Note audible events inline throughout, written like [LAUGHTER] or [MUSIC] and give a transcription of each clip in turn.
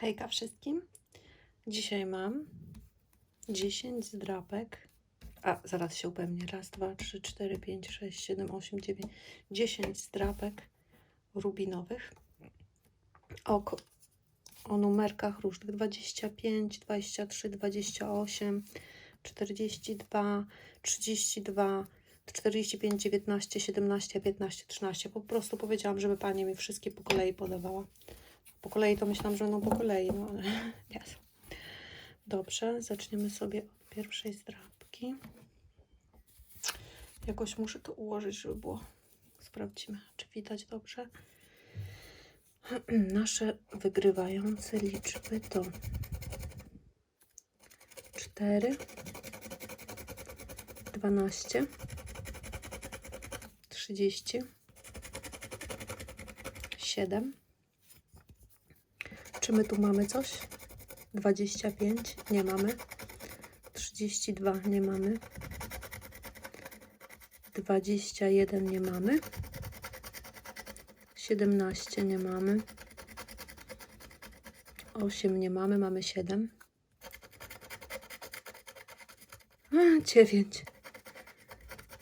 Hejka wszystkim. Dzisiaj mam 10 zdrapek. A, zaraz się upewnię. Raz, dwa, trzy, cztery, pięć, sześć, siedem, osiem, dziewięć, 10 zdrapek rubinowych. O, o numerkach różnych 25, 23, 28, 42, 32, 45, 19, 17, 15, 13. Po prostu powiedziałam, żeby pani mi wszystkie po kolei podawała. Po kolei to myślałam, że będą po kolei, no ale [LAUGHS] są. Dobrze, zaczniemy sobie od pierwszej zdrabki. Jakoś muszę to ułożyć, żeby było. Sprawdzimy, czy widać dobrze. [CLEARS THROAT] Nasze wygrywające liczby to 4, 12, 30, 7. Czy my tu mamy coś? 25? Nie mamy. 32 nie mamy. 21 nie mamy. 17 nie mamy. 8 nie mamy, mamy 7. A, 9.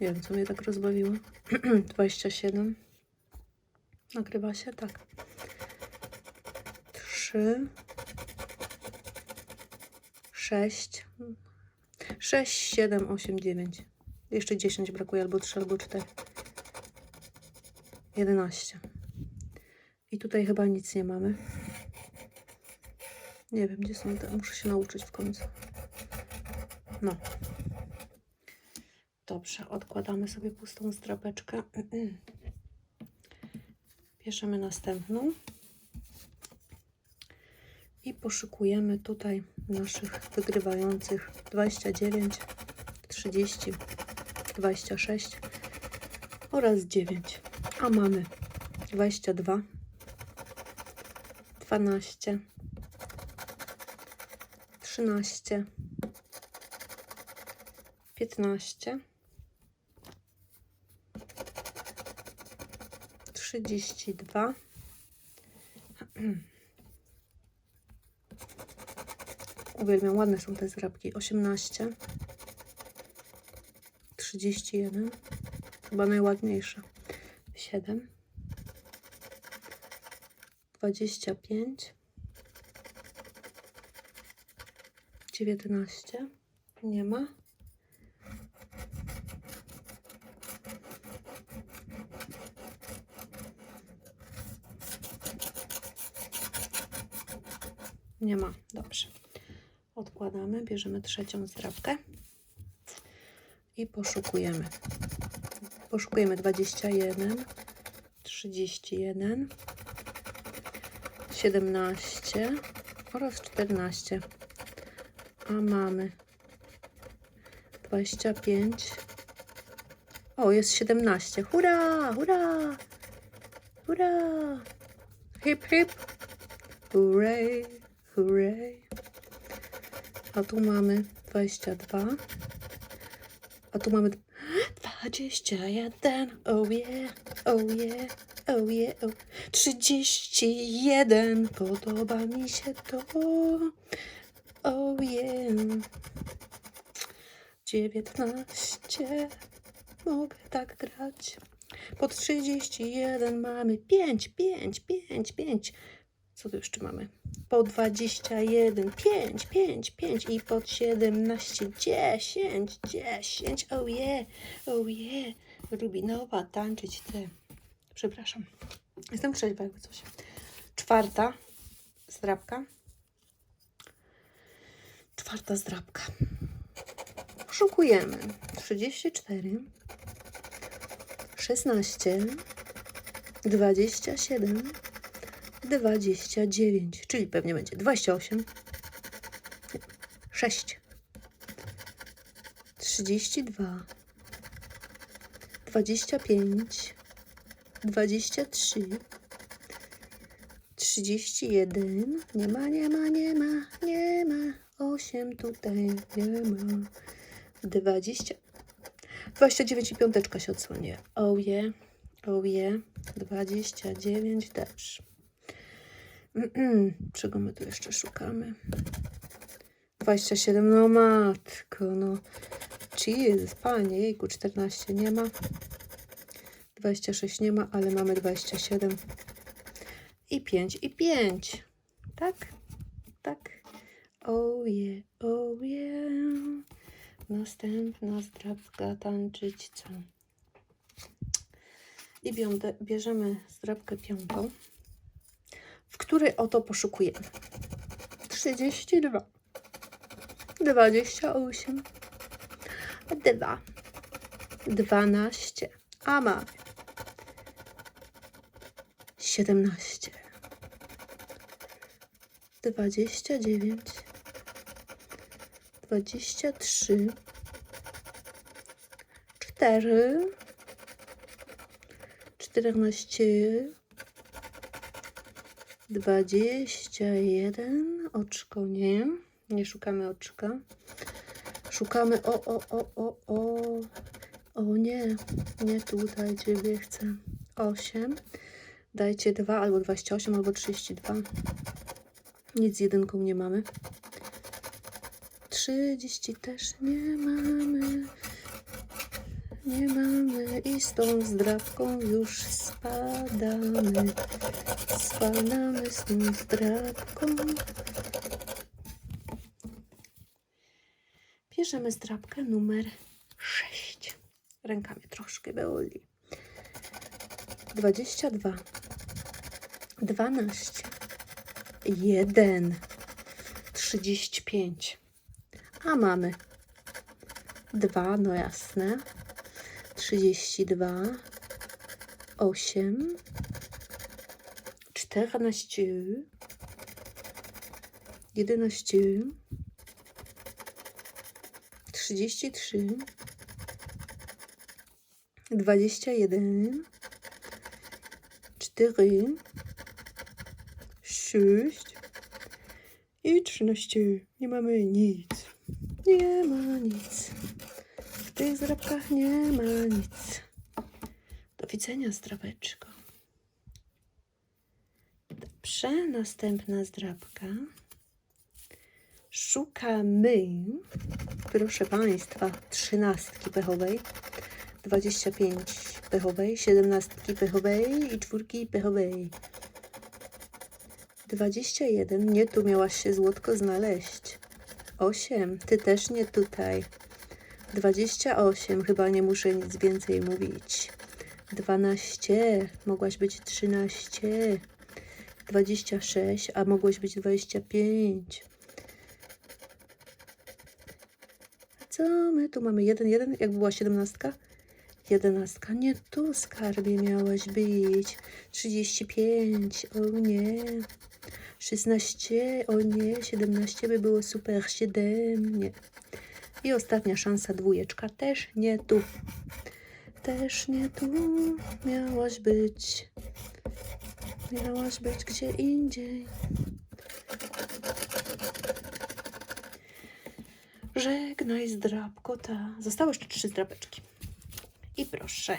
Nie wiem, co mnie tak rozbawiło. [CLEARS THROAT] 27. Nagrywa się? Tak. 3. 6. 6, 7, 8, 9. Jeszcze 10 brakuje, albo 3, albo 4. 11. I tutaj chyba nic nie mamy. Nie wiem, gdzie są te. Muszę się nauczyć w końcu. No. Dobrze, odkładamy sobie pustą strapeczkę. Bierzemy następną. I poszukujemy tutaj naszych wygrywających 29, 30, 26 oraz 9. A mamy 22, 12, 13, 15, 32, Uwielbiam, ładne są te zrabki. 18, 31, chyba najładniejsza. 7, 25, 19, nie ma. Nie ma, dobrze. Odkładamy, bierzemy trzecią zdrabkę i poszukujemy. Poszukujemy 21, 31, 17 oraz 14. A mamy 25. O, jest 17. Hurra, hurra, hurra. Hip, hip. Hooray, hooray. A tu mamy 22. A tu mamy 21. Oh yeah, oh yeah, oh yeah, oh. 31. Podoba mi się to. Oh yeah. 19. Mogę tak grać. Po 31 mamy 5, 5, 5, 5. Co tu jeszcze mamy? Po 21, 5, 5, 5 i pod 17, 10, 10. Oh yeah, oh yeah. Rubinowa, tańczyć ty. Przepraszam. Jestem trzeźwa jakby coś. Czwarta zdrabka. Czwarta zdrabka. Szukujemy. 34, 16, 27, 29, czyli pewnie będzie 28, 6, 32, 25, 23, 31, nie ma, nie ma, nie ma, nie ma, 8 tutaj nie ma, 20, 29 i piąteczka się odsłonię. Oh yeah, oh yeah, 29 też. Czego my tu jeszcze szukamy? 27, no matko, no. Jesus, panie, jejku, 14 nie ma. 26 nie ma, ale mamy 27. I 5, i 5. Tak? Tak. Oh yeah, oh yeah. Następna zdrabka tańczyć co? I bierzemy zdrabkę piątą, w której oto poszukujemy. 32, 28, 2, 12, a mamy 17, 29, 23, 4, 14, 21, oczko nie, nie szukamy oczka. Szukamy, o, o, o, o, o, o nie, nie tutaj ciebie chcę. 8, dajcie 2 albo 28 albo 32. Nic z jedynką nie mamy. 30 też nie mamy. Nie mamy i z tą zdrabką już spadamy. Spadamy z tą zdrabką. Bierzemy zdrabkę numer 6. Rękami troszkę boli. 22. 12. 1. 35. A mamy 2, no jasne. 32, 8, 14, 11, 33, 21, 4, 6 i 13. Nie mamy nic. Nie ma nic. Tych zdrabkach nie ma nic. Do widzenia, zdrabeczko. Dobrze, następna zdrabka. Szukamy, proszę Państwa, trzynastki pechowej, 25 pechowej, 17 pechowej i czwórki pechowej. 21, nie tu miałaś się złotko znaleźć. 8, ty też nie tutaj. 28, chyba nie muszę nic więcej mówić. 12, mogłaś być 13. 26, a mogłeś być 25. A co my tu mamy? 1, 1, jak była 17? 11, nie tu skarbie miałaś być. 35, o nie. 16, o nie. 17 by było super. 7, nie. I ostatnia szansa, dwójeczka, też nie tu. Też nie tu miałaś być. Miałaś być gdzie indziej. Żegnaj zdrabko ta. Zostały jeszcze trzy zdrabeczki. I proszę,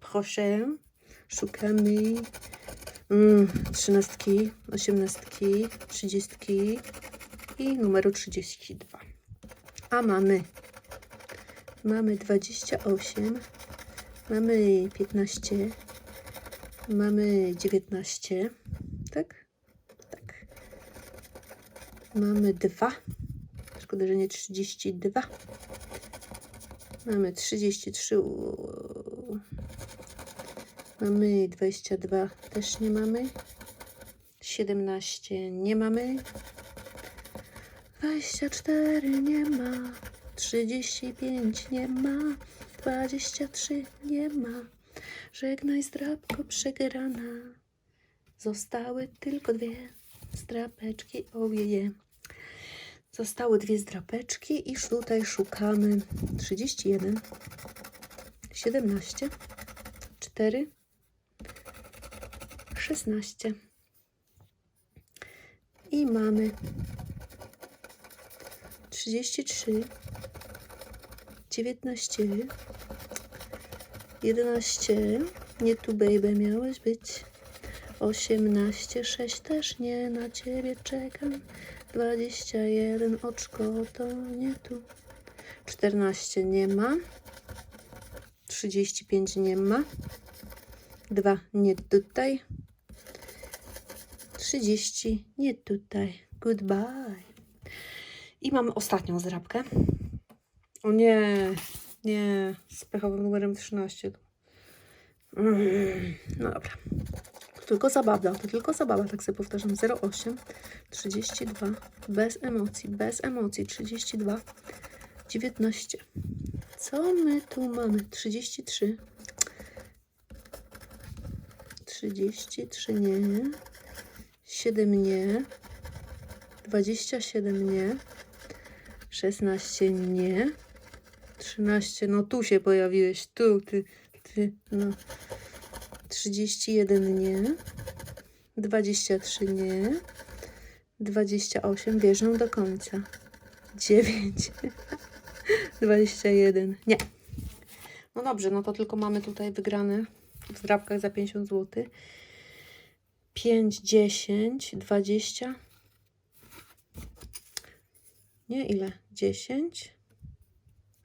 proszę, szukamy mm, trzynastki, osiemnastki, trzydziestki i numeru 32. A mamy, mamy 28, mamy 15, mamy 19, tak? Tak. Mamy 2, szkoda, że nie 32. Mamy 33. uuu. Mamy 22. Też nie mamy. 17 nie mamy. 24 nie ma. 35 nie ma. 23 nie ma. Żegnaj zdrabko przegrana. Zostały tylko dwie zdrapeczki. Ojeje. Zostały dwie zdrapeczki i tutaj szukamy 31, 17, 4, 16. I mamy 33, 19, 11. Nie tu, baby, miałeś być. 18, 6 też nie, na ciebie czekam. 21, oczko to nie tu. 14 nie ma. 35 nie ma. 2 nie tutaj. 30 nie tutaj. Goodbye. I mamy ostatnią zdrabkę. O nie, nie, z pechowym numerem 13. Mm, no dobra. Tylko zabawa, to tylko zabawa, tak sobie powtarzam. 08, 32, bez emocji, bez emocji, 32, 19. Co my tu mamy? 33. 33 nie. 7 nie. 27 nie. 16 nie. 13, no tu się pojawiłeś, tu, ty, ty, no. 31 nie. 23 nie. 28 bierzę do końca. 9. 21. [LAUGHS] Nie. No dobrze, no to tylko mamy tutaj wygrane w zdrabkach za 50 zł. 5, 10, 20. Nie, ile? 10,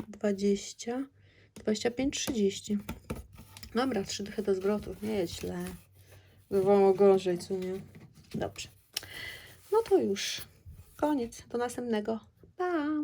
20, 25, 30. Dobra, trzy dychy do zwrotu. Nie jest źle. Bywało gorzej, co nie? Dobrze. No to już. Koniec. Do następnego. Pa!